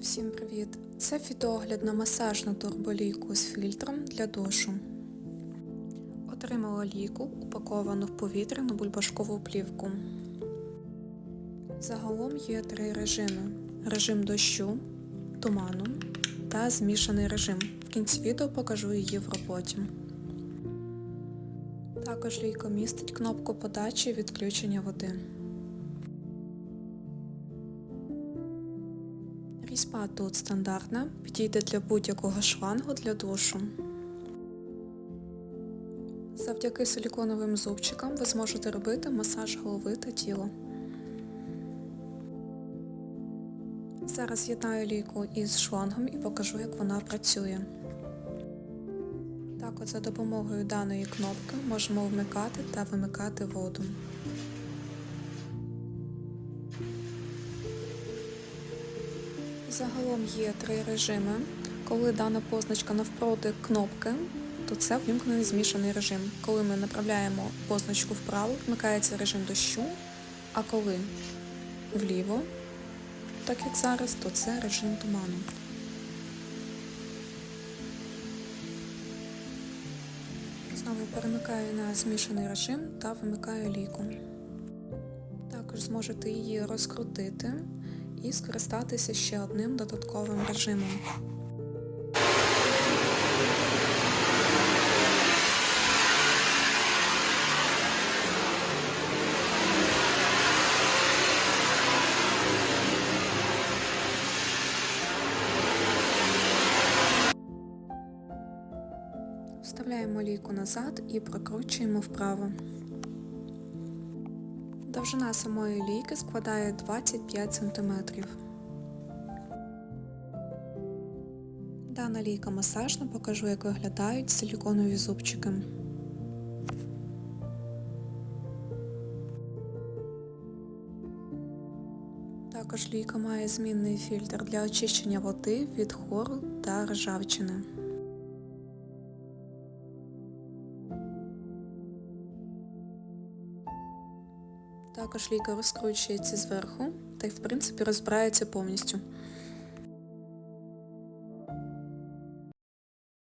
Всім привіт! Це фітоогляд на масажну турболійку з фільтром для душу. Отримала ліку, упаковану в повітряну бульбашкову плівку. Загалом є три режими: режим дощу, туману та змішаний режим. В кінці відео покажу її в роботі. Також лійка містить кнопку подачі відключення води. Різьба тут стандартна, підійде для будь-якого шлангу для душу. Завдяки силіконовим зубчикам ви зможете робити масаж голови та тіла. Зараз з'єднаю лійку із шлангом і покажу, як вона працює. Так от за допомогою даної кнопки можемо вмикати та вимикати воду. Загалом є три режими. Коли дана позначка навпроти кнопки, то це вимкнений змішаний режим. Коли ми направляємо позначку вправо, вмикається режим дощу, а коли вліво, так як зараз, то це режим туману. Знову перемикаю на змішаний режим та вимикаю ліку. Також зможете її розкрутити і скористатися ще одним додатковим режимом. Вставляємо лійку назад і прокручуємо вправо. Довжина самої лійки складає 25 см. Дана лійка масажна, покажу, як виглядають силіконові зубчики. Також лійка має змінний фільтр для очищення води від хору та ржавчини. Також лійка розкручується зверху та й в принципі розбирається повністю.